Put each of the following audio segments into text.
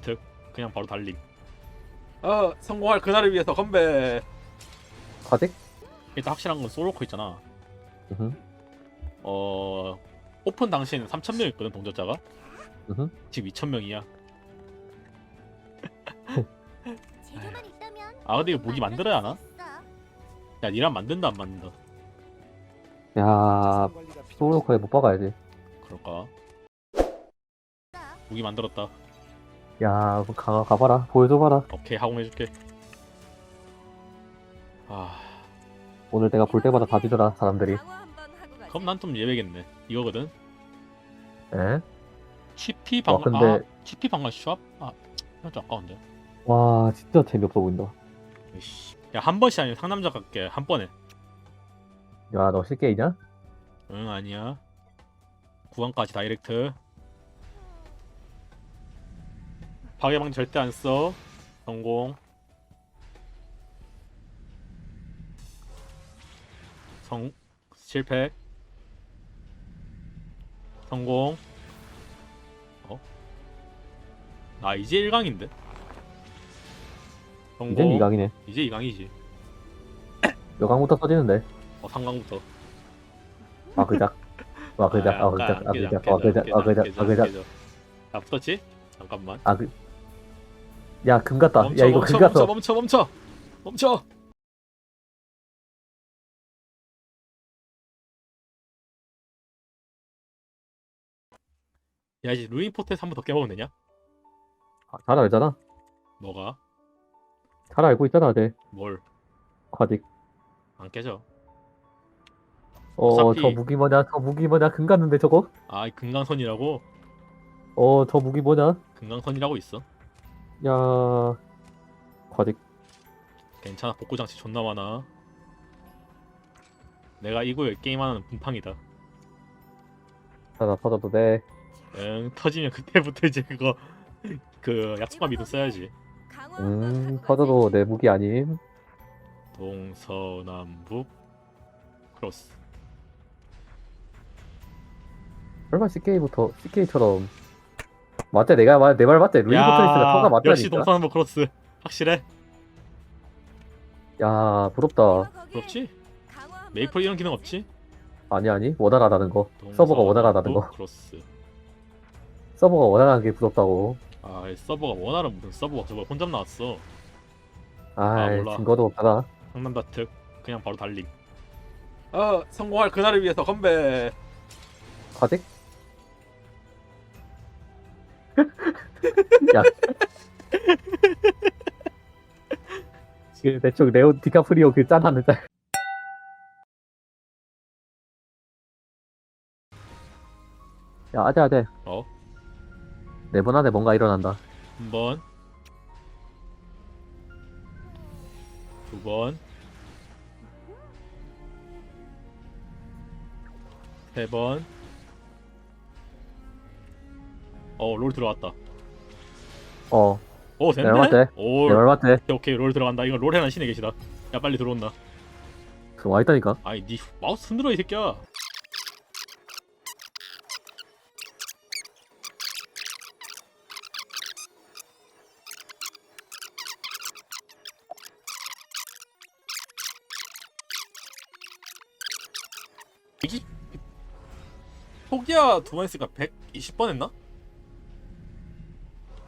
특 그냥 바로 달림. 어 성공할 그날을 위해서 건배. 아직? 일단 확실한 건 솔로코 있잖아. 으흠. 어 오픈 당시에는 3천 명 있거든 동접자가. 으흠. 지금 2천 명이야. 재료만 있다면 아 근데 이거 무기 만들어야 하나? 야 니랑 만든다 안 만든다. 야, 소울로커에 못 박아야지. 그럴까? 무기 만들었다. 야, 뭐 가, 가봐라. 보여줘봐라. 오케이 하공해줄게. 아 오늘 내가 볼 때마다 다 뒤져라, 사람들이. 그럼 난 좀 예외겠네. 이거거든. 에? 치피 와, 방금 근데- 아 치피 방금 슈압 아 이건 좀 아까운데. 와, 진짜 재미없어 보인다. 야한 번씩 아니면 상남자 갈게 한 번에. 야, 너 실게이냐? 응 아니야. 구강까지 다이렉트. 파괴방 절대 안 써. 성공. 성 실패. 성공. 어? 나 이제 1강인데. 성공. 이젠 이강이네 이제 2강이지. 여강부터 써지는데. 어 3강부터. 아, 그작. 아, 그작. 아, 그작. 아, 그작. 아, 그작. 아, 그작. 아, 그작. 야 붙었지? 잠깐만. 아, 그. 야, 금 같다. 멈춰, 야, 이거 멈춰, 금. 멈춰 멈춰 멈춰 멈춰 야 이제 루인 포트에서 한번 더 깨보면 되냐? 아, 잘 알잖아. 뭐가? 잘 알고 있잖아, 쟤. 뭘? 아직. 안 깨져 어, 어차피- 저 무기 뭐냐? 저 무기 뭐냐? 금 같는데, 저거? 아이 금강선이라고? 어, 저 무기 뭐냐? 금강선이라고 있어 야, 과직. 괜찮아 복구 장치 존나 많아 내가 이 구에 게임하는 분팡이다 하나 터져도 돼. 응 터지면 그때부터 이제 그거 그 약속만 믿음 써야지 음, 터져도 내 무기 아님. 동서남북 크로스 설마 CK부터, CK처럼. 맞대, 내가 말, 내말 맞대. 루인 포트리스가 터가 맞다니까. 역시 동서남북 크로스 확실해? 야, 부럽다. 부럽지? 메이플 이런 기능 없지? 아니, 아니. 원활하다는 거. 서버가 원활하다는 거. 크로스 서버가 원활한 게 부럽다고. 아 서버가 원활은 무슨 서버가 저거 혼잡 나왔어 아이, 몰라. 증거도 없잖아. 상남자 특 그냥 바로 달림 어 성공할 그날을 위해서 건배 과직? 야. 지금 대충 레오 디카프리오 그 짠하는 짤. 야, 아재, 아재. 어? 네 번 안에 뭔가 일어난다. 한 번 두 번 세 번 어 롤 들어갔다 어, 오내 됐네? 말 맞대. 오내말 맞대. 오케이, 오케이 롤 들어간다 이거 롤 해는 신에 계시다 야 빨리 들어온다 그 와있다니까. 아니 니 마우스 흔들어 이 새끼야 이기 포기야 두 번 했으니까 120번 했나?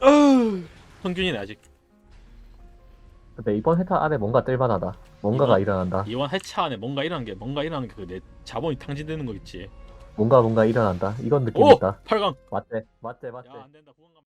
어휴, 평균이네 아직 근데 이번 회타 안에 뭔가 뜰만하다. 뭔가가 이번- 일어난다. 이번 해차 안에 뭔가 일어나는 게 뭔가 일어나는 게그 내 자본이 탕진되는 거 있지 뭔가 뭔가 일어난다. 이건 느낌 오! 있다. 8강 맞대. 맞대, 맞대. 야 안 된다 구강 감